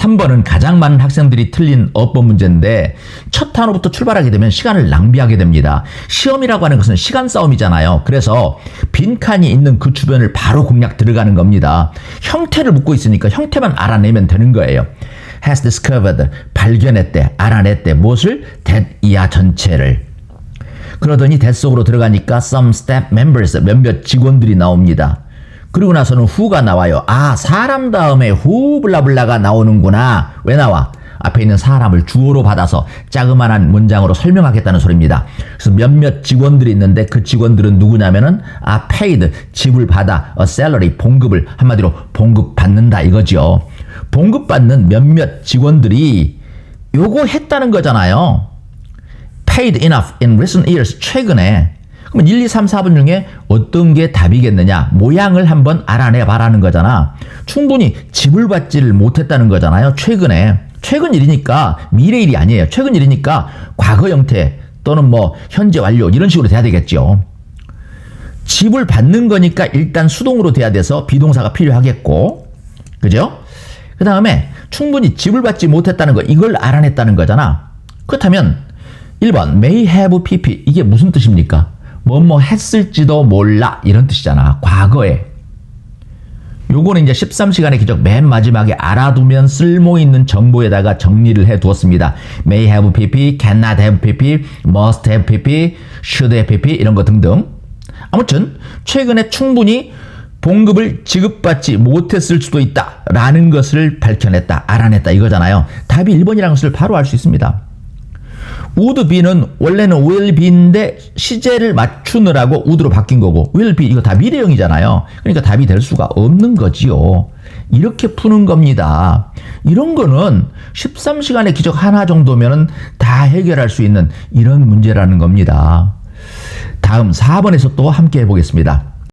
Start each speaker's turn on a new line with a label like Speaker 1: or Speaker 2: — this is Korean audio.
Speaker 1: 3번은 가장 많은 학생들이 틀린 어법 문제인데 첫 단어부터 출발하게 되면 시간을 낭비하게 됩니다. 시험이라고 하는 것은 시간 싸움이잖아요. 그래서 빈칸이 있는 그 주변을 바로 공략 들어가는 겁니다. 형태를 묻고 있으니까 형태만 알아내면 되는 거예요. has discovered 발견했대 알아냈대 무엇을 that 이하 전체를 그러더니 대 속으로 들어가니까 some staff members 몇몇 직원들이 나옵니다. 그리고 나서는 who가 나와요. 아 사람 다음에 who 블라블라가 나오는구나. 왜 나와? 앞에 있는 사람을 주어로 받아서 자그마한 문장으로 설명하겠다는 소리입니다. 그래서 몇몇 직원들이 있는데 그 직원들은 누구냐면은 아 paid 지불받아 a salary 봉급을 한마디로 봉급 받는다 이거죠. 봉급 받는 몇몇 직원들이 요거 했다는 거잖아요. paid enough in recent years 최근에 그러면 1, 2, 3, 4번 중에 어떤 게 답이겠느냐? 모양을 한번 알아내 봐라는 거잖아. 충분히 집을 받지를 못했다는 거잖아요 최근에. 최근 일이니까 미래 일이 아니에요. 최근 일이니까 과거 형태 또는 뭐 현재 완료 이런 식으로 돼야 되겠죠. 집을 받는 거니까 일단 수동으로 돼야 돼서 비동사가 필요하겠고. 그죠? 그 다음에 충분히 집을 받지 못했다는 거 이걸 알아냈다는 거잖아. 그렇다면 1번 may have pp. 이게 무슨 뜻입니까? 뭐뭐 했을지도 몰라 이런 뜻이잖아 과거에 요거는 이제 13시간의 기적 맨 마지막에 알아두면 쓸모 있는 정보에다가 정리를 해 두었습니다. may have pp, cannot have pp, must have pp, should have pp 이런 거 등등. 아무튼 최근에 충분히 봉급을 지급받지 못했을 수도 있다 라는 것을 밝혀냈다 알아냈다 이거잖아요. 답이 1번이라는 것을 바로 알 수 있습니다. Would be는 원래는 will be인데 시제를 맞추느라고 would로 바뀐 거고 will be 이거 다 미래형이잖아요. 그러니까 답이 될 수가 없는 거지요. 이렇게 푸는 겁니다. 이런 거는 13시간의 기적 하나 정도면은 다 해결할 수 있는 이런 문제라는 겁니다. 다음 4번에서 또 함께 해보겠습니다.